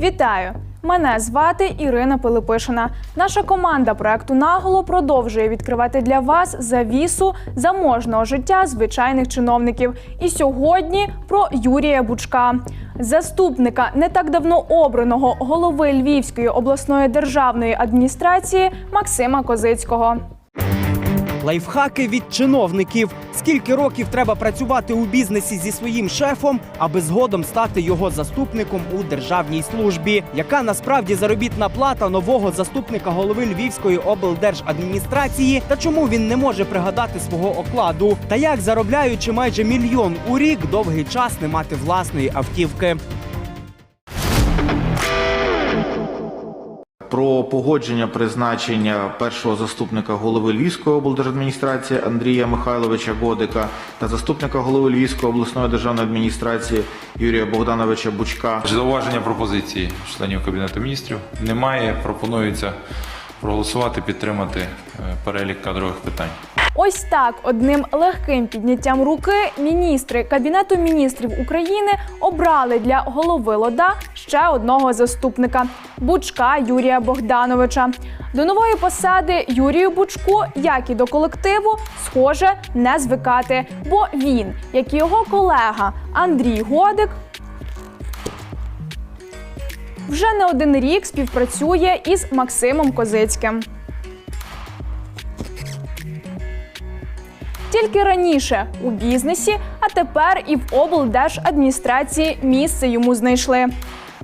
Вітаю! Мене звати Ірина Пилипишина. Наша команда проекту Наголо продовжує відкривати для вас завісу заможного життя звичайних чиновників. І сьогодні про Юрія Бучка, заступника не так давно обраного голови Львівської обласної державної адміністрації Максима Козицького. Лайфхаки від чиновників. Скільки років треба працювати у бізнесі зі своїм шефом, аби згодом стати його заступником у державній службі? Яка насправді заробітна плата нового заступника голови Львівської облдержадміністрації? Та чому він не може пригадати свого окладу? Та як заробляючи майже мільйон у рік, довгий час не мати власної автівки? Про погодження призначення першого заступника голови Львівської облдержадміністрації Андрія Михайловича Годика та заступника голови Львівської обласної державної адміністрації Юрія Богдановича Бучка. Зауваження пропозиції членів Кабінету міністрів немає. Пропонується проголосувати, підтримати е, перелік кадрових питань. Ось так одним легким підняттям руки міністри Кабінету міністрів України обрали для голови ЛОДА ще одного заступника Бучка Юрія Богдановича. До нової посади Юрію Бучку, як і до колективу, схоже не звикати, бо він, як і його колега Андрій Годик, вже не один рік співпрацює із Максимом Козицьким. Тільки раніше у бізнесі, а тепер і в облдержадміністрації місце йому знайшли.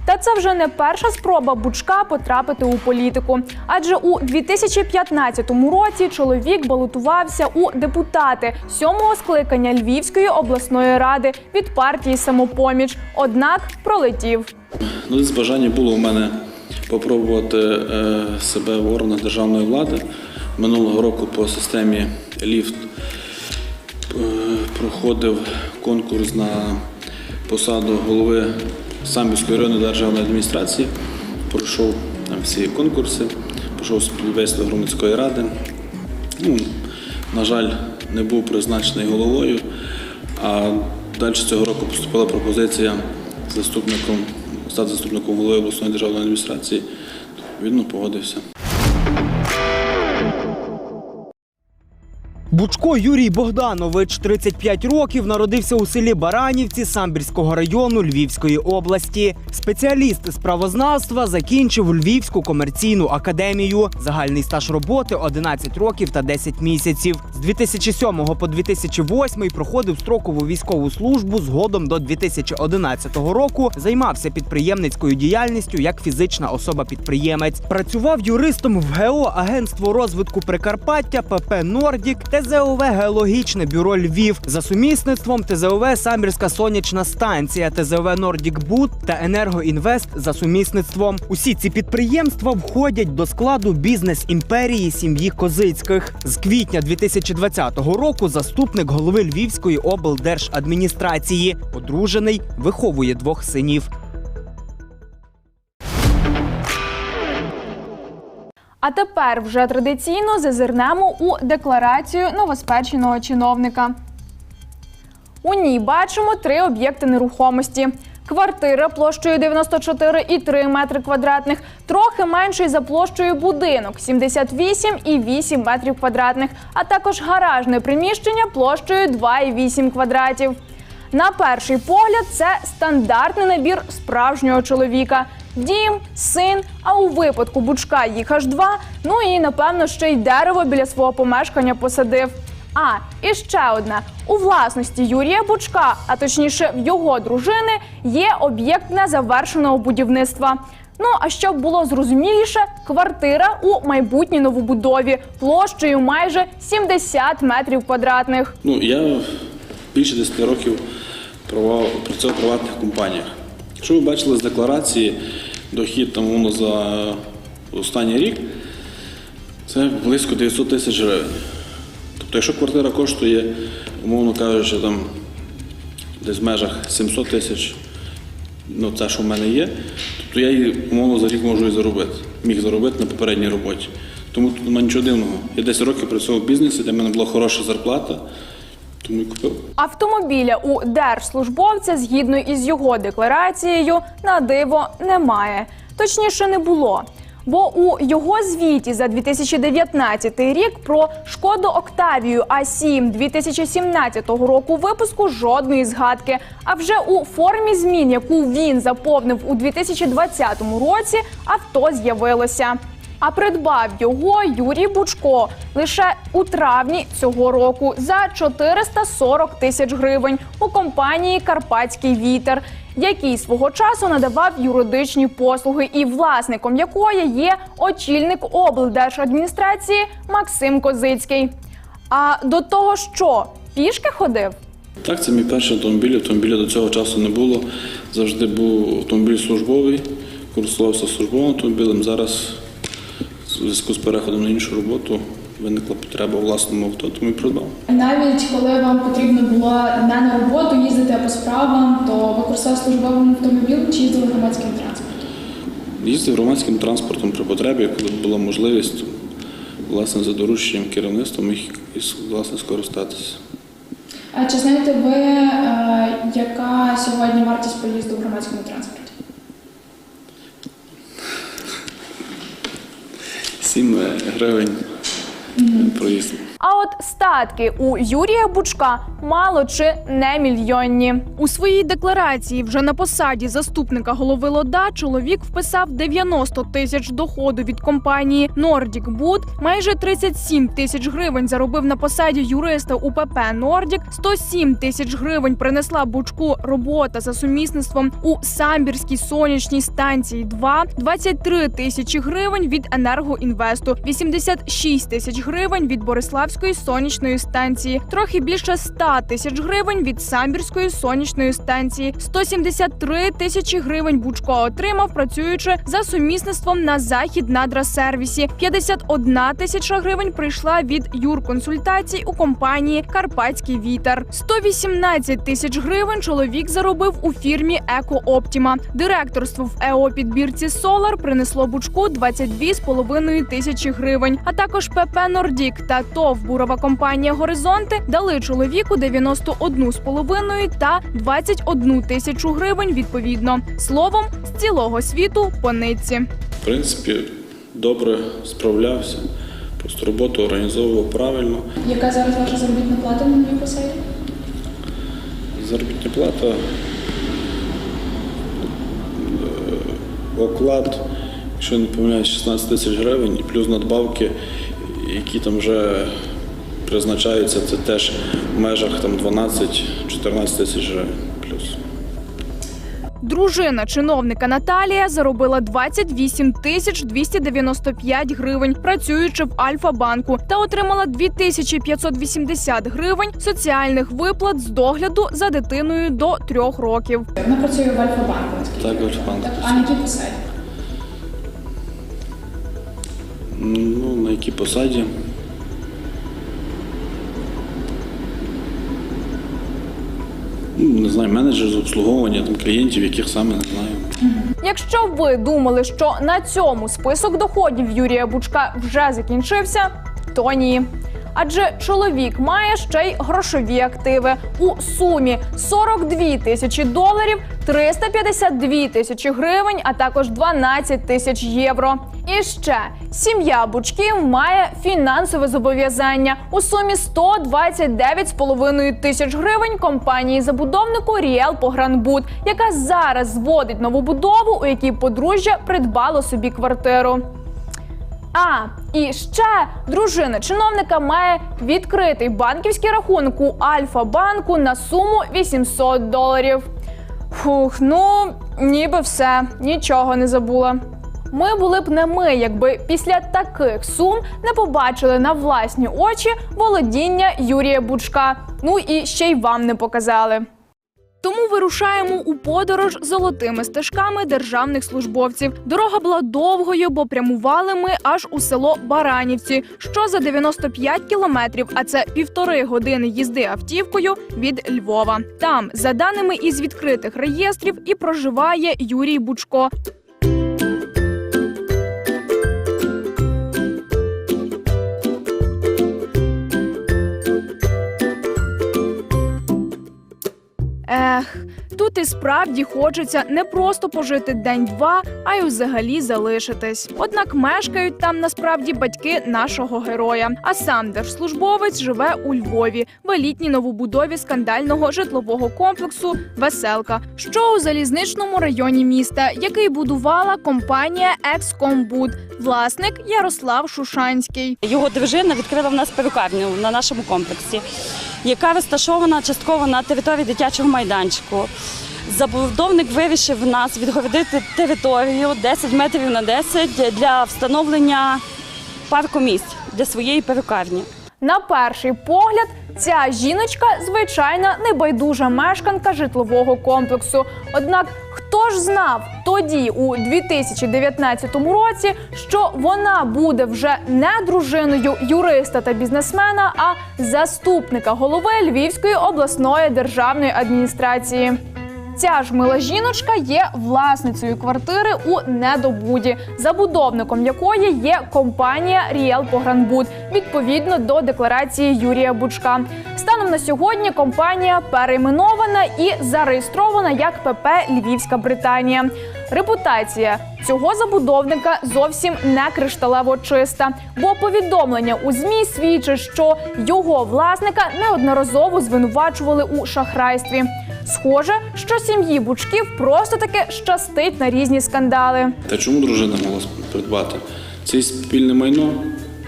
Та це вже не перша спроба Бучка потрапити у політику. Адже у 2015 році чоловік балотувався у депутати сьомого скликання Львівської обласної ради від партії Самопоміч. Однак пролетів. Ну, десь бажання було у мене попробувати е, себе в органах державної влади. Минулого року по системі ліфт е, проходив конкурс на посаду голови Самбірської районної державної адміністрації. Пройшов там всі конкурси, пройшов співвейство громадської ради. Ну, на жаль, не був призначений головою. А далі цього року поступила пропозиція заступником, стати заступником голови обласної державної адміністрації. Відповідно, погодився. Бучко Юрій Богданович, 35 років, народився у селі Баранівці Самбірського району Львівської області. Спеціаліст з правознавства закінчив Львівську комерційну академію. Загальний стаж роботи 11 років та 10 місяців. З 2007 по 2008 проходив строкову військову службу. Згодом до 2011 року займався підприємницькою діяльністю як фізична особа-підприємець. Працював юристом в ГЕО Агентство розвитку Прикарпаття ПП Нордік, ТЗОВ Геологічне бюро Львів за сумісництвом ТЗОВ Самбірська сонячна станція, ТЗОВ Нордік Бут та Енергоінвест за сумісництвом. Усі ці підприємства входять до складу бізнес імперії сім'ї Козицьких. З квітня 2020 року заступник голови Львівської облдержадміністрації. Одружений, виховує двох синів. А тепер вже традиційно зазирнемо у декларацію новоспеченого чиновника. У ній бачимо три об'єкти нерухомості. Квартира площею 94,3 метри квадратних, трохи менший за площею будинок 78,8 метрів квадратних, а також гаражне приміщення площею 2,8 квадратів. На перший погляд, це стандартний набір справжнього чоловіка: дім, син. А у випадку бучка їх аж два. Ну і напевно ще й дерево біля свого помешкання посадив. А і ще одне у власності Юрія Бучка, а точніше в його дружини, є об'єкт незавершеного будівництва. Ну а щоб було зрозуміліше, квартира у майбутній новобудові площею майже 70 метрів квадратних. Ну, я більше 10 років провав- працював в приватних компаніях. Якщо ви бачили з декларації, дохід там воно за останній рік, це близько 900 тисяч гривень. Тобто, якщо квартира коштує, умовно кажучи, там десь в межах 700 тисяч, ну це, що в мене є, тобто я її, умовно, за рік можу і заробити. Міг заробити на попередній роботі. Тому тут нічого дивного. Я 10 років працював в бізнесі, для мене була хороша зарплата. Автомобіля у держслужбовця, згідно із його декларацією, на диво немає. Точніше, не було. Бо у його звіті за 2019 рік про шкоду Октавію А7 2017 року випуску жодної згадки. А вже у формі змін, яку він заповнив у 2020 році, авто з'явилося. А придбав його Юрій Бучко лише у травні цього року за 440 тисяч гривень у компанії Карпатський вітер, який свого часу надавав юридичні послуги, і власником якої є очільник облдержадміністрації Максим Козицький. А до того що пішки ходив? Так, це мій перший автомобіль. Автомобіля до цього часу не було. Завжди був автомобіль службовий, користувався службовим автомобілем. Зараз в зв'язку з переходом на іншу роботу виникла потреба у власному авто, тому і придбав. Навіть коли вам потрібно було не на роботу їздити по справам, то ви користувалися службовим автомобілем чи їздили громадським транспортом? Їздив громадським транспортом при потребі, коли була можливість, власне, за дорученням керівництва міг і, власне скористатися. А чи знаєте ви, е, яка сьогодні вартість поїзду в громадському транспорті? 7 гривень проїзд. А от статки у Юрія Бучка мало чи не мільйонні. У своїй декларації вже на посаді заступника голови ЛОДА чоловік вписав 90 тисяч доходу від компанії Nordic Wood, майже 37 тисяч гривень заробив на посаді юриста УПП Nordic, 107 тисяч гривень принесла Бучку робота за сумісництвом у Самбірській сонячній станції 2, 23 тисячі гривень від енергоінвесту, 86 тисяч гривень від Бориславської сонячної станції, трохи більше 100 тисяч гривень від Самбірської сонячної станції, 173 тисячі гривень Бучко отримав, працюючи за сумісництвом на Західнадрасервісі. 51 тисяча гривень прийшла від юрконсультацій у компанії Карпатський вітер. 118 тисяч гривень чоловік заробив у фірмі Еко Оптіма. Директорство в ЕО підбірці Солар принесло Бучку 22,5 тисячі гривень. А також ПП Нордік та ТОВ Бурова компанія Горизонти дали чоловіку 91,5 та 21 тисячу гривень відповідно. Словом, з цілого світу по нитці. В принципі, добре справлявся, просто роботу організовував правильно. Яка зараз ваша заробітна плата на новій посаді? Заробітна плата, е, оклад, якщо не помиляюсь, 16 тисяч гривень, і плюс надбавки, які там вже призначаються, це теж в межах там 12-14 тисяч гривень плюс. Дружина чиновника Наталія заробила 28 тисяч 295 гривень, працюючи в Альфа-банку, та отримала 2580 гривень соціальних виплат з догляду за дитиною до трьох років. Вона працює в Альфа-банку, Так, я Альфа-банк знаю. А на якій посаді? Ну, на якій посаді? Не знаю, менеджер з обслуговування там, клієнтів, яких саме не знаю. Якщо ви думали, що на цьому список доходів Юрія Бучка вже закінчився, то ні. Адже чоловік має ще й грошові активи у сумі 42 тисячі доларів, 352 тисячі гривень, а також 12 тисяч євро. І ще сім'я Бучків має фінансове зобов'язання у сумі 129,5 тисяч гривень компанії забудовнику Ріел Погранбуд, яка зараз зводить нову будову, у якій подружжя придбало собі квартиру. А і ще дружина чиновника має відкритий банківський рахунок у Альфа-банку на суму 800 доларів. Фух, ну ніби все, нічого не забула. Ми були б не ми, якби після таких сум не побачили на власні очі володіння Юрія Бучка. Ну і ще й вам не показали. Тому вирушаємо у подорож золотими стежками державних службовців. Дорога була довгою, бо прямували ми аж у село Баранівці, що за 95 кілометрів, а це півтори години їзди автівкою від Львова. Там, за даними із відкритих реєстрів, і проживає Юрій Бучко. Ех, тут і справді хочеться не просто пожити день-два, а й взагалі залишитись. Однак мешкають там насправді батьки нашого героя. А сам держслужбовець живе у Львові в елітній новобудові скандального житлового комплексу Веселка, що у залізничному районі міста, який будувала компанія Екскомбуд, власник Ярослав Шушанський. Його дружина відкрила в нас перукарню на нашому комплексі, яка розташована частково на території дитячого майданчику. Забудовник вирішив в нас відгородити територію 10 метрів на 10 для встановлення парку місць для своєї перукарні. На перший погляд, ця жіночка звичайна небайдужа мешканка житлового комплексу. Однак, ж знав тоді, у 2019 році, що вона буде вже не дружиною юриста та бізнесмена, а заступника голови Львівської обласної державної адміністрації. Ця ж мила жіночка є власницею квартири у недобуді, забудовником якої є компанія Ріел Погранбуд відповідно до декларації Юрія Бучка. Станом на сьогодні компанія перейменована і зареєстрована як ПП Львівська Британія. Репутація цього забудовника зовсім не кришталево чиста, бо повідомлення у змі свідчать, що його власника неодноразово звинувачували у шахрайстві. Схоже, що сім'ї Бучків просто таки щастить на різні скандали. Та чому дружина могла придбати? Це спільне майно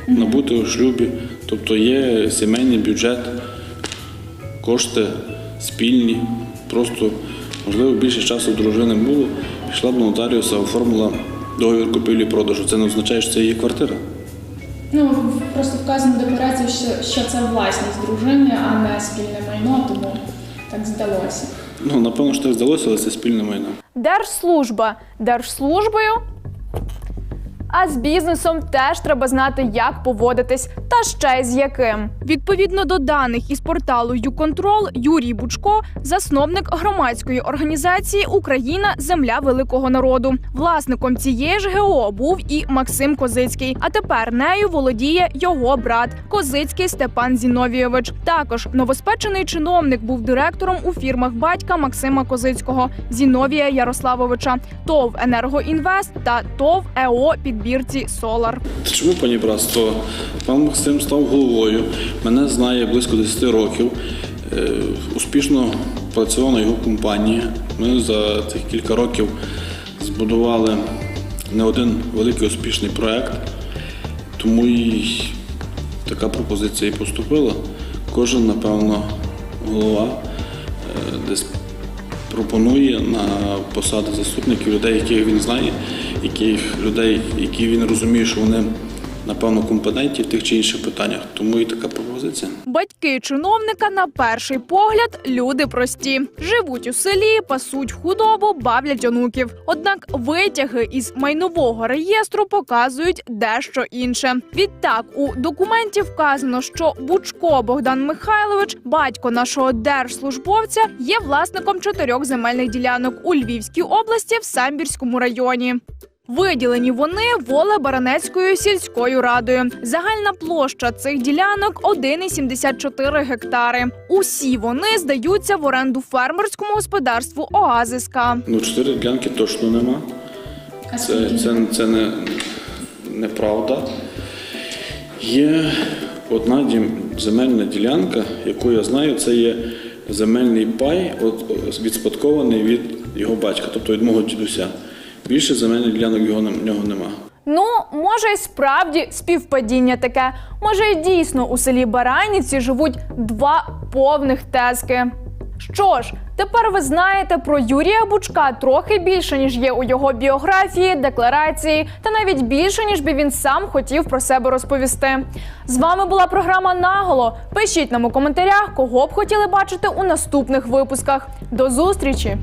набути у шлюбі, тобто є сімейний бюджет, кошти спільні. Просто, можливо, більше часу дружини було, пішла до нотаріуса, оформила договір купівлі-продажу. Це не означає, що це її квартира. Ну просто вказано в декларації, що, що це власність дружини, а не спільне майно, тому так здалося. Ну, напевно, що так здалося, але це спільне майно. Держслужба держслужбою. А з бізнесом теж треба знати, як поводитись, та ще й з яким. Відповідно до даних із порталу «Юконтрол», Юрій Бучко, засновник громадської організації Україна Земля великого народу. Власником цієї ж ГО був і Максим Козицький. А тепер нею володіє його брат Козицький Степан Зіновійович. Також новоспечений чиновник був директором у фірмах батька Максима Козицького, Зіновія Ярославовича, ТОВ Енергоінвест та ТОВ ЕО підбірці Солар. Чому пані Брас? То пан Максим став головою, мене знає близько 10 років. Е, Успішно працював на його компанії. Ми за цих кілька років збудували не один великий успішний проект, тому і така пропозиція і поступила. Кожен, напевно, голова е, десь пропонує на посади заступників людей, яких він знає, яких людей, які він розуміє, що вони напевно компетентні в тих чи інших питаннях. Тому і така пропозиція. Батьки чиновника на перший погляд люди прості. Живуть у селі, пасуть худобу, бавлять онуків. Однак витяги із майнового реєстру показують дещо інше. Відтак у документі вказано, що Бучко Богдан Михайлович, батько нашого держслужбовця, є власником чотирьох земельних ділянок у Львівській області в Самбірському районі. Виділені вони Воле-Баранецькою сільською радою. Загальна площа цих ділянок 1,74 гектари. Усі вони здаються в оренду фермерському господарству Оазиска. Ну, чотири ділянки точно нема. Це, це, це не, неправда. Є одна дім- земельна ділянка, яку я знаю, це є земельний пай, от, відспадкований від його батька, тобто від мого дідуся. Більше земельних ділянок його, в нього нема. Ну, може, й справді співпадіння таке. Може, й дійсно у селі Баранівці живуть два повних тезки. Що ж, тепер ви знаєте про Юрія Бучка трохи більше, ніж є у його біографії, декларації, та навіть більше, ніж би він сам хотів про себе розповісти. З вами була програма Наголо. Пишіть нам у коментарях, кого б хотіли бачити у наступних випусках. До зустрічі!